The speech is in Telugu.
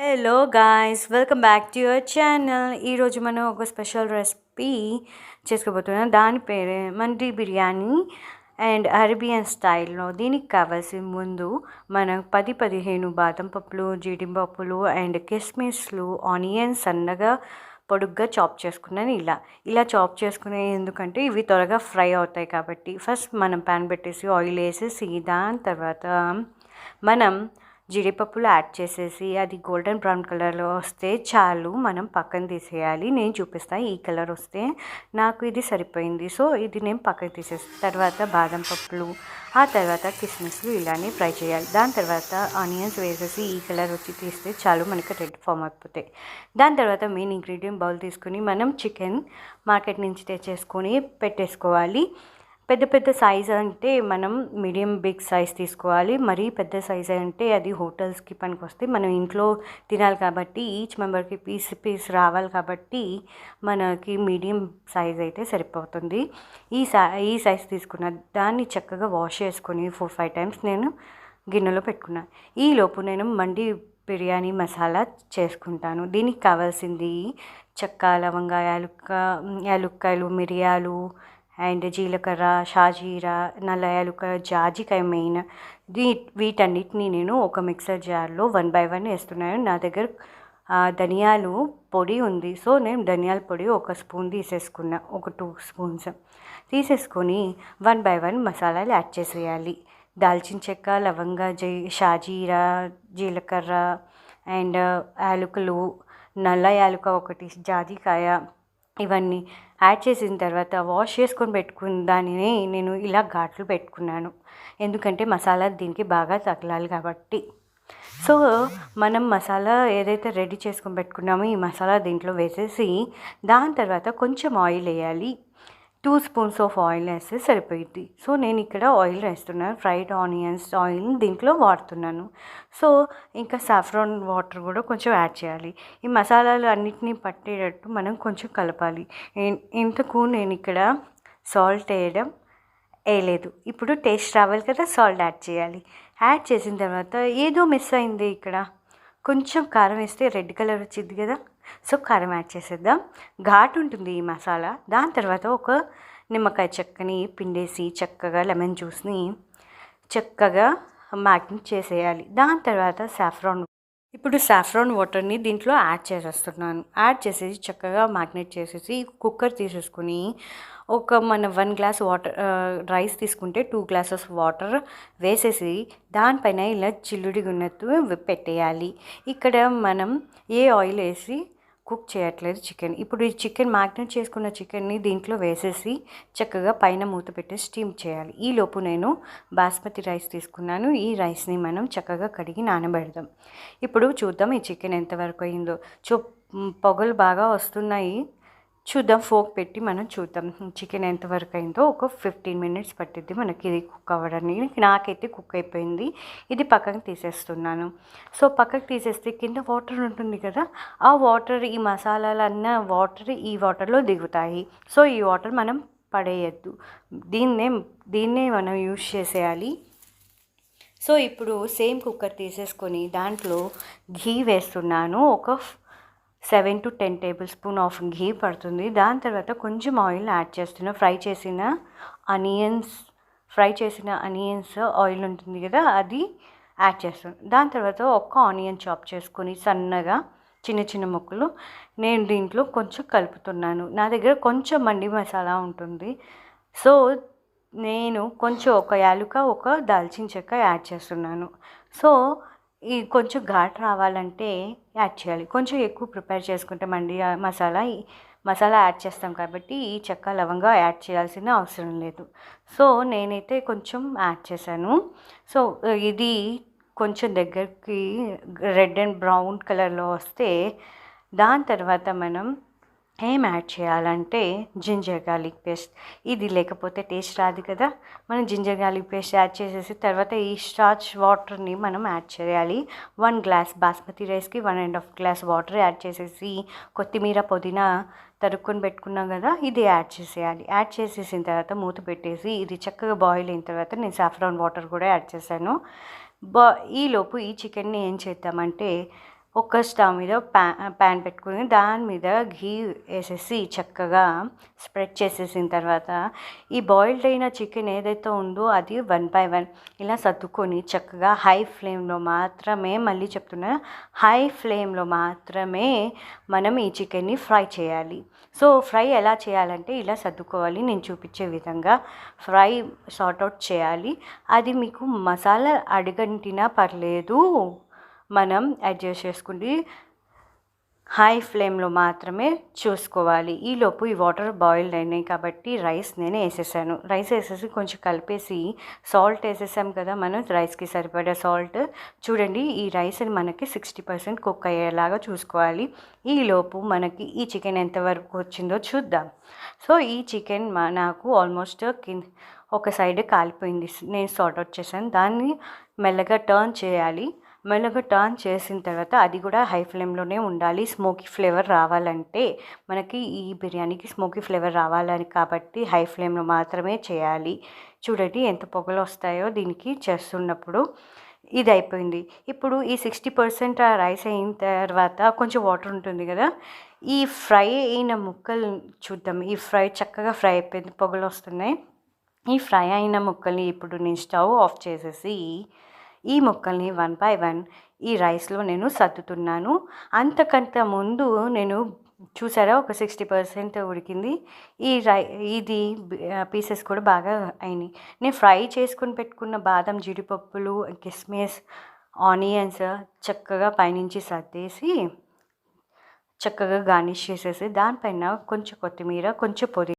Hello guys welcome back to your channel ఈరోజు మనం ఒక స్పెషల్ రెసిపీ చేసుకోబోతున్నాం. దాని పేరే మండి బిర్యానీ అండ్ అరేబియన్ స్టైల్లో దీనికి కావాల్సిన ముందు మనం పది పదిహేను బాదం పప్పులు జీడిపప్పులు అండ్ కిస్మిస్లు ఆనియన్స్ సన్నగా పొడుగ్గా చాప్ చేసుకున్నాను ఇలా. ఇలా చాప్ చేసుకునే ఎందుకంటే ఇవి త్వరగా ఫ్రై అవుతాయి కాబట్టి ఫస్ట్ మనం ప్యాన్ పెట్టేసి ఆయిల్ వేసేసి దాని తర్వాత మనం జీడిపప్పులు యాడ్ చేసేసి అది గోల్డెన్ బ్రౌన్ కలర్లో వస్తే చాలు మనం పక్కన తీసేయాలి. నేను చూపిస్తాను ఈ కలర్ వస్తే నాకు ఇది సరిపోయింది. సో ఇది నేను పక్కన తీసేస్తాను తర్వాత బాదం పప్పులు ఆ తర్వాత కిస్మిస్లు ఇలానే ఫ్రై చేయాలి. దాని తర్వాత ఆనియన్స్ వేసేసి ఈ కలర్ వచ్చి తీస్తే చాలు మనకి రెడ్ ఫామ్ అయిపోతాయి. దాని తర్వాత మెయిన్ ఇంగ్రీడియంట్ బౌల్ తీసుకుని మనం చికెన్ మార్కెట్ నుంచి తెచ్చేసుకొని పెట్టేసుకోవాలి. పెద్ద పెద్ద సైజ్ అంటే మనం మీడియం బిగ్ సైజ్ తీసుకోవాలి. మరీ పెద్ద సైజ్ అంటే అది హోటల్స్కి పనికి వస్తే మనం ఇంట్లో తినాలి కాబట్టి ఈచ్ మెంబర్కి పీస్ పీస్ రావాలి కాబట్టి మనకి మీడియం సైజ్ అయితే సరిపోతుంది. ఈ సై ఈ సైజ్ తీసుకున్న దాన్ని చక్కగా వాష్ చేసుకొని ఫోర్ ఫైవ్ టైమ్స్ నేను గిన్నెలో పెట్టుకున్నా. ఈలోపు నేను మండి బిర్యానీ మసాలా చేసుకుంటాను. దీనికి కావాల్సింది చెక్క లవంగా యాలుక్క యాలుక్కాయలు మిరియాలు అండ్ జీలకర్ర షాజీరా నల్ల యాలుక జాజికాయ మెయిన్ వీటన్నిటిని నేను ఒక మిక్సర్ జార్లో వన్ బై వన్ వేస్తున్నాను. నా దగ్గర ధనియాలు పొడి ఉంది. సో నేను ధనియాల పొడి ఒక స్పూన్ తీసేసుకున్నా. ఒక టూ స్పూన్స్ తీసేసుకొని వన్ బై వన్ మసాలాలు యాడ్ చేసేయాలి. దాల్చిన చెక్క లవంగ జై షాజీరా జీలకర్ర అండ్ యాలకులు నల్ల యాలుక ఒకటి జాజికాయ ఇవన్నీ యాడ్ చేసిన తర్వాత వాష్ చేసుకొని పెట్టుకున్న దానిని నేను ఇలా ఘాట్లు పెట్టుకున్నాను. ఎందుకంటే మసాలా దీనికి బాగా తగలాలి కాబట్టి. సో మనం మసాలా ఏదైతే రెడీ చేసుకొని పెట్టుకున్నామో ఈ మసాలా దీంట్లో వేసేసి దాని తర్వాత కొంచెం ఆయిల్ వేయాలి. టూ స్పూన్స్ ఆఫ్ ఆయిల్ వేస్తే సరిపోయింది సో నేను ఇక్కడ ఆయిల్ వేస్తున్నాను. ఫ్రైడ్ ఆనియన్స్ ఆయిల్ దీంట్లో వాడుతున్నాను. సో ఇంకా సాఫ్రాన్ వాటర్ కూడా కొంచెం యాడ్ చేయాలి. ఈ మసాలాలు అన్నిటినీ పట్టేటట్టు మనం కొంచెం కలపాలి. ఇంతకు నేను ఇక్కడ సాల్ట్ వేయడం వేయలేదు. ఇప్పుడు టేస్ట్ రావాలి కదా సాల్ట్ యాడ్ చేయాలి. యాడ్ చేసిన తర్వాత ఏదో మిస్ అయింది ఇక్కడ. కొంచెం కారం వేస్తే రెడ్ కలర్ వచ్చింది కదా. సో కారం యాడ్ చేసేద్దాం. ఘాట్ ఉంటుంది ఈ మసాలా. దాని తర్వాత ఒక నిమ్మకాయ చెక్కని పిండేసి చక్కగా లెమన్ జ్యూస్ని చక్కగా మ్యాగ్నెట్ చేసేయాలి. దాని తర్వాత సాఫ్రాన్ ఇప్పుడు సాఫ్రాన్ వాటర్ని దీంట్లో యాడ్ చేసేస్తున్నాను. యాడ్ చేసేసి చక్కగా మ్యాగ్నెట్ చేసేసి కుక్కర్ తీసేసుకుని ఒక మన వన్ గ్లాస్ వాటర్ రైస్ తీసుకుంటే టూ గ్లాసెస్ వాటర్ వేసేసి దానిపైన ఇలా చిల్లుడి ఉన్నట్టు పెట్టేయాలి. ఇక్కడ మనం ఏ ఆయిల్ వేసి కుక్ చేయట్లేదు చికెన్. ఇప్పుడు ఈ చికెన్ మ్యాగ్నెట్ చేసుకున్న చికెన్ని దీంట్లో వేసేసి చక్కగా పైన మూత పెట్టి స్టీమ్ చేయాలి. ఈ లోపు నేను బాస్మతి రైస్ తీసుకున్నాను. ఈ రైస్ని మనం చక్కగా కడిగి నానబెడదాం. ఇప్పుడు చూద్దాం ఈ చికెన్ ఎంతవరకు అయిందో. చూ పొగలు బాగా వస్తున్నాయి. చూద్దాం ఫోక్ పెట్టి మనం చూద్దాం. చికెన్ ఎంతవరకు అయిందో ఒక ఫిఫ్టీన్ మినిట్స్ పట్టిద్ది మనకి ఇది కుక్ అవ్వడానికి. నాకైతే కుక్ అయిపోయింది. ఇది పక్కకు తీసేస్తున్నాను. సో పక్కకు తీసేస్తే కింద వాటర్ ఉంటుంది కదా ఆ వాటర్ ఈ మసాలాలు అన్న వాటర్ ఈ వాటర్లో దిగుతాయి. సో ఈ వాటర్ మనం పడేయద్దు. దీన్నే దీన్నే మనం యూజ్ చేసేయాలి. సో ఇప్పుడు సేమ్ కుక్కర్ తీసేసుకొని దాంట్లో ఘీ వేస్తున్నాను. ఒక seven to ten tablespoon of ghee పడుతుంది. దాని తర్వాత కొంచెం ఆయిల్ యాడ్ చేస్తున్నా. ఫ్రై చేసిన అనియన్స్ ఫ్రై చేసిన అనియన్స్ ఆయిల్ ఉంటుంది కదా అది యాడ్ చేస్తాను దాని తర్వాత ఒక్క ఆనియన్ చాప్ చేసుకొని సన్నగా చిన్న చిన్న ముక్కలు నేను దీంట్లో కొంచెం కలుపుతున్నాను. నా దగ్గర కొంచెం మండి మసాలా ఉంటుంది. సో నేను కొంచెం ఒక యాలుక ఒక దాల్చిన చెక్క యాడ్ చేస్తున్నాను. సో ఈ కొంచెం ఘాట్ రావాలంటే యాడ్ చేయాలి. కొంచెం ఎక్కువ ప్రిపేర్ చేసుకుంటే మండి మసాలా మసాలా యాడ్ చేస్తాం కాబట్టి ఈ చెక్క లవంగా యాడ్ చేయాల్సిన అవసరం లేదు. సో నేనైతే కొంచెం యాడ్ చేశాను. సో ఇది కొంచెం దగ్గరికి రెడ్ అండ్ బ్రౌన్ కలర్లో వస్తే దాని తర్వాత మనం ఏం యాడ్ చేయాలంటే జింజర్ గార్లిక్ పేస్ట్. ఇది లేకపోతే టేస్ట్ రాదు కదా. మనం జింజర్ గార్లిక్ పేస్ట్ యాడ్ చేసేసి తర్వాత ఈ స్టార్చ్ వాటర్ని మనం యాడ్ చేయాలి. వన్ గ్లాస్ బాస్మతి రైస్కి one and half glass water add చేసేసి కొత్తిమీర పుదీనా తరుక్కొని పెట్టుకున్నాం కదా ఇది యాడ్ చేసేయాలి. యాడ్ చేసేసిన తర్వాత మూత పెట్టేసి ఇది చక్కగా బాయిల్ అయిన తర్వాత నేను సాఫ్రాన్ వాటర్ కూడా యాడ్ చేశాను. బా ఈలోపు ఈ చికెన్ని ఏం చేద్దామంటే ఒక స్టవ్ మీద ప్యా ప్యాన్ పెట్టుకుని దాని మీద ఘీ వేసేసి చక్కగా స్ప్రెడ్ చేసేసిన తర్వాత ఈ బాయిల్డ్ అయిన చికెన్ ఏదైతే ఉందో అది వన్ బై వన్ ఇలా సర్దుకొని చక్కగా హై ఫ్లేమ్లో మాత్రమే మళ్ళీ చెప్తున్నా హై ఫ్లేమ్లో మాత్రమే మనం ఈ చికెన్ని ఫ్రై చేయాలి. సో ఫ్రై ఎలా చేయాలంటే ఇలా సర్దుకోవాలి. నేను చూపించే విధంగా ఫ్రై సార్ట్అవుట్ చేయాలి. అది మీకు మసాలా అడగంటినా పర్లేదు. మనం అడ్జస్ట్ చేసుకుంటే హై ఫ్లేమ్లో మాత్రమే చూసుకోవాలి. ఈలోపు ఈ వాటర్ బాయిల్డ్ అయినాయి కాబట్టి రైస్ నేను వేసేసాను. రైస్ వేసేసి కొంచెం కలిపేసి సాల్ట్ వేసేసాం కదా మనం రైస్కి సరిపడే సాల్ట్ చూడండి ఈ రైస్ మనకి సిక్స్టీ పర్సెంట్ కుక్ అయ్యేలాగా చూసుకోవాలి. ఈలోపు మనకి ఈ చికెన్ ఎంతవరకు వచ్చిందో చూద్దాం. సో ఈ చికెన్ నాకు ఆల్మోస్ట్ కింద ఒక సైడ్ కాలిపోయింది. నేను సార్ట్ అవుట్ చేశాను. దాన్ని మెల్లగా టర్న్ చేయాలి. మెలగ టర్న్ చేసిన తర్వాత అది కూడా హై ఫ్లేమ్లోనే ఉండాలి. స్మోకీ ఫ్లేవర్ రావాలంటే మనకి ఈ బిర్యానీకి స్మోకీ ఫ్లేవర్ రావాలని కాబట్టి హై ఫ్లేమ్లో మాత్రమే చేయాలి. చూడండి ఎంత పొగలు వస్తాయో దీనికి చేస్తున్నప్పుడు ఇది అయిపోయింది. ఇప్పుడు ఈ సిక్స్టీ పర్సెంట్ ఆ రైస్ అయిన తర్వాత కొంచెం వాటర్ ఉంటుంది కదా ఈ ఫ్రై అయిన ముక్కలు చూద్దాం. ఈ ఫ్రై చక్కగా ఫ్రై అయిపోయింది పొగలు వస్తున్నాయి. ఈ ఫ్రై అయిన ముక్కల్ని ఇప్పుడు నేను స్టవ్ ఆఫ్ చేసేసి ఈ మొక్కల్ని వన్ బై వన్ ఈ రైస్లో నేను సర్దుతున్నాను. అంతకంత ముందు నేను చూసారా ఒక సిక్స్టీ పర్సెంట్ ఉడికింది. ఈ రై ఇది పీసెస్ కూడా బాగా అయినాయి. నేను ఫ్రై చేసుకుని పెట్టుకున్న బాదం జీడిపప్పులు కిస్మిస్ ఆనియన్స్ చక్కగా పైనుంచి సర్దేసి చక్కగా గార్నిష్ చేసేసి దానిపైన కొంచెం కొత్తిమీర కొంచెం పొది